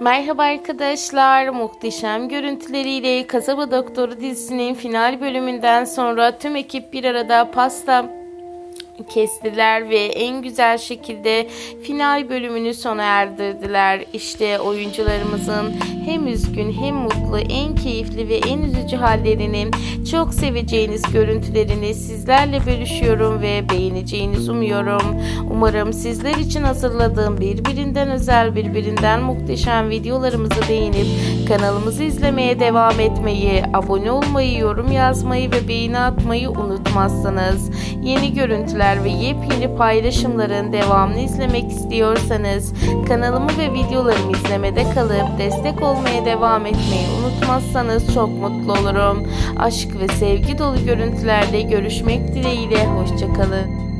Merhaba arkadaşlar. Muhteşem görüntüleriyle Kasaba Doktoru dizisinin final bölümünden sonra tüm ekip bir arada pasta kestiler ve en güzel şekilde final bölümünü sona erdirdiler. İşte oyuncularımızın hem üzgün hem mutlu, en keyifli ve en üzücü hallerini, çok seveceğiniz görüntülerini sizlerle bölüşüyorum ve beğeneceğinizi umuyorum. Umarım sizler için hazırladığım birbirinden özel, birbirinden muhteşem videolarımızı beğenip kanalımızı izlemeye devam etmeyi, abone olmayı, yorum yazmayı ve beğeni atmayı unutmazsınız. Yeni görüntüler ve yepyeni paylaşımların devamını izlemek istiyorsanız kanalımı ve videolarımı izlemede kalıp destek olmaya devam etmeyi unutmazsanız çok mutlu olurum. Aşk ve sevgi dolu görüntülerle görüşmek dileğiyle hoşçakalın.